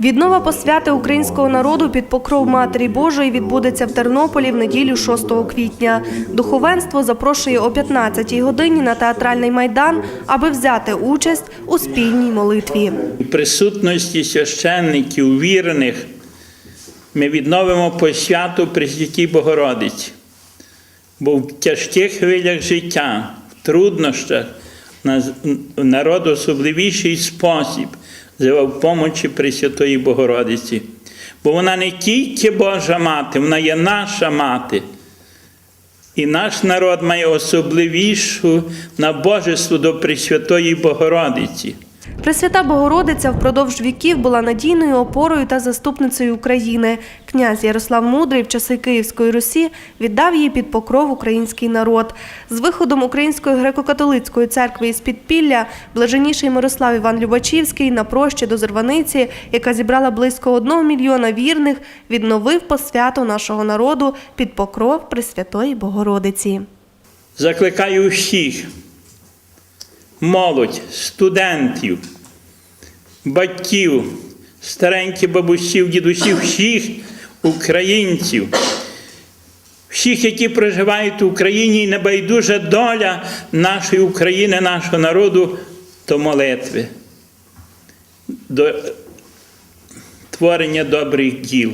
Віднова посвяти українського народу під покров Матері Божої відбудеться в Тернополі в неділю 6 квітня. Духовенство запрошує о 15-й годині на театральний майдан, аби взяти участь у спільній молитві. У присутності священників, вірних, ми відновимо посвяту Пресвятій Богородиці. Бо в тяжких хвилях життя, в труднощах, народ особливіший спосіб взивав помочі Пресвятої Богородиці. Бо вона не тільки Божа мати, вона є наша мати. І наш народ має особливішу набожество до Пресвятої Богородиці. Пресвята Богородиця впродовж віків була надійною опорою та заступницею України. Князь Ярослав Мудрий в часи Київської Русі віддав її під покров український народ. З виходом Української греко-католицької церкви із підпілля блаженніший Мирослав Іван Любачівський на прощі до Зерваниці, яка зібрала близько одного мільйона вірних, відновив посвяту нашого народу під покров Пресвятої Богородиці. Закликаю всіх, молодь, студентів, батьків, стареньких бабусів, дідусів, всіх українців, всіх, які проживають в Україні, і небайдужа доля нашої України, нашого народу, до молитви, до творення добрих діл.